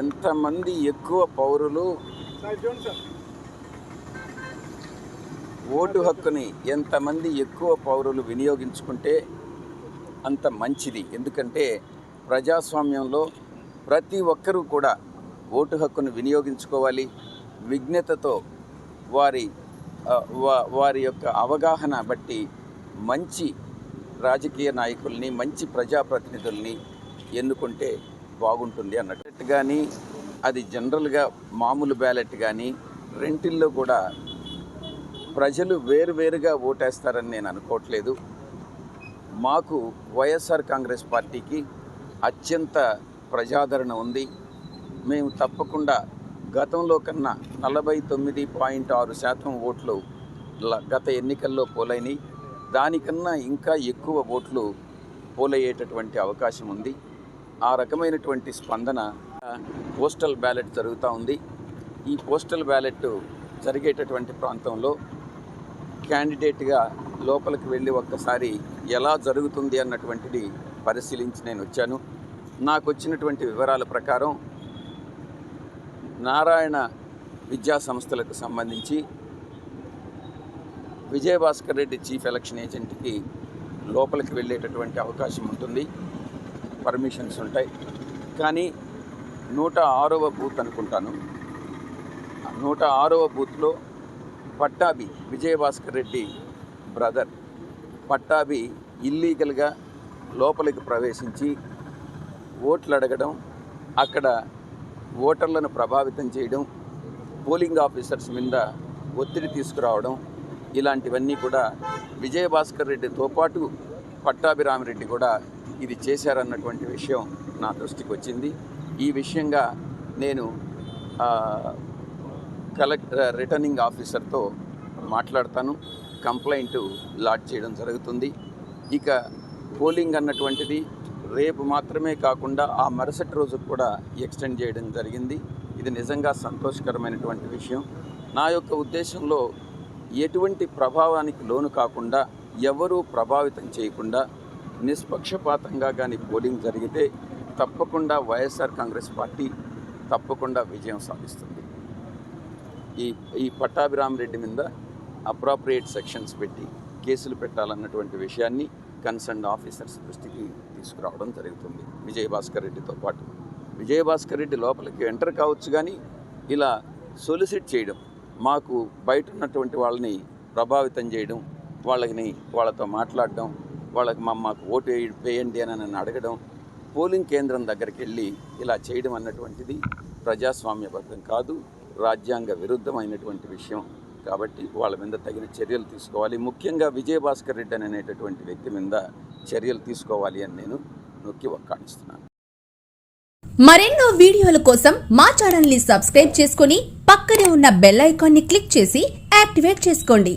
ఎంతమంది ఎక్కువ పౌరులు ఓటు హక్కుని ఎంతమంది ఎక్కువ పౌరులు వినియోగించుకుంటే అంత మంచిది. ఎందుకంటే ప్రజాస్వామ్యంలో ప్రతి ఒక్కరూ కూడా ఓటు హక్కును వినియోగించుకోవాలి. విజ్ఞతతో వారి వారి యొక్క అవగాహన బట్టి మంచి రాజకీయ నాయకుల్ని మంచి ప్రజాప్రతినిధుల్ని ఎన్నుకుంటే బాగుంటుంది అన్నట్టు. కానీ అది జనరల్గా మామూలు బ్యాలెట్ కానీ రెంటిల్లో కూడా ప్రజలు వేరువేరుగా ఓటేస్తారని నేను అనుకోవట్లేదు. మాకు వైఎస్ఆర్ కాంగ్రెస్ పార్టీకి అత్యంత ప్రజాదరణ ఉంది. మేము తప్పకుండా గతంలో కన్నా నలభై తొమ్మిది పాయింట్ ఆరు శాతం ఓట్లు ల- గత ఎన్నికల్లో పోలైనవి దానికన్నా ఇంకా ఎక్కువ ఓట్లు పోలయ్యేటటువంటి అవకాశం ఉంది. ఆ రకమైనటువంటి స్పందన పోస్టల్ బ్యాలెట్ జరుగుతూ ఉంది. ఈ పోస్టల్ బ్యాలెట్ జరిగేటటువంటి ప్రాంతంలో క్యాండిడేట్గా లోపలికి వెళ్ళి ఒక్కసారి ఎలా జరుగుతుంది అన్నటువంటిది పరిశీలించి నేను వచ్చాను. నాకు వచ్చినటువంటి వివరాల ప్రకారం నారాయణ విద్యా సంస్థలకు సంబంధించి విజయభాస్కర్ రెడ్డి చీఫ్ ఎలక్షన్ ఏజెంట్కి లోపలికి వెళ్ళేటటువంటి అవకాశం ఉంటుంది. పర్మిషన్స్ ఉంటాయి. కానీ నూట ఆరవ బూత్ అనుకుంటాను. నూట ఆరవ బూత్లో పట్టాభి విజయభాస్కర్ రెడ్డి బ్రదర్. పట్టాభి ఇల్లీగల్గా లోపలికి ప్రవేశించి ఓట్లు అడగడం అక్కడ ఓటర్లను ప్రభావితం చేయడం పోలింగ్ ఆఫీసర్స్ మీద ఒత్తిడి తీసుకురావడం ఇలాంటివన్నీ కూడా విజయభాస్కర్ రెడ్డితో పాటు పట్టాభిరామిరెడ్డి కూడా ఇది చేశారన్నటువంటి విషయం నా దృష్టికి వచ్చింది ఈ విషయంగా నేను కలెక్టర్ రిటర్నింగ్ ఆఫీసర్తో మాట్లాడతాను. కంప్లైంట్ లాడ్ చేయడం జరుగుతుంది. ఇక పోలింగ్ అన్నటువంటిది రేపు మాత్రమే కాకుండా ఆ మరుసటి రోజు కూడా ఎక్స్టెండ్ చేయడం జరిగింది. ఇది నిజంగా సంతోషకరమైనటువంటి విషయం. నా యొక్క ఉద్దేశంలో ఎటువంటి ప్రభావానికి లోను కాకుండా ఎవరూ ప్రభావితం చేయకుండా నిష్పక్షపాతంగా కానీ పోలింగ్ జరిగితే తప్పకుండా వైఎస్ఆర్ కాంగ్రెస్ పార్టీ తప్పకుండా విజయం సాధిస్తుంది. ఈ ఈ పట్టాభిరామరెడ్డి మీద అప్రాప్రియేట్ సెక్షన్స్ పెట్టి కేసులు పెట్టాలన్నటువంటి విషయాన్ని కన్సర్న్ ఆఫీసర్స్ దృష్టికి తీసుకురావడం జరుగుతుంది. విజయభాస్కర్ రెడ్డితో పాటు. విజయభాస్కర్ రెడ్డి లోపలికి ఎంటర్ కావచ్చు కానీ ఇలా సొలిసిట్ చేయడం మాకు బయట ఉన్నటువంటి వాళ్ళని ప్రభావితం చేయడం వాళ్ళని వాళ్ళతో మాట్లాడడం వాళ్ళకి మా మాకు ఓటు వేయండి అని నన్ను అడగడం పోలింగ్ కేంద్రం దగ్గరికి వెళ్ళి ఇలా చేయడం అన్నటువంటిది ప్రజాస్వామ్యబద్ధం కాదు రాజ్యాంగ విరుద్ధమైనటువంటి విషయం. కాబట్టి వాళ్ళ మీద తగిన చర్యలు తీసుకోవాలి. ముఖ్యంగా విజయభాస్కర్ రెడ్డి అనేటటువంటి వ్యక్తి మీద చర్యలు తీసుకోవాలి అని నేను నొక్కి ఒక్కాణిస్తున్నాను మరెన్నో వీడియోల కోసం మా ఛానల్ని సబ్స్క్రైబ్ చేసుకుని పక్కనే ఉన్న బెల్ ఐకాన్ని క్లిక్ చేసి యాక్టివేట్ చేసుకోండి.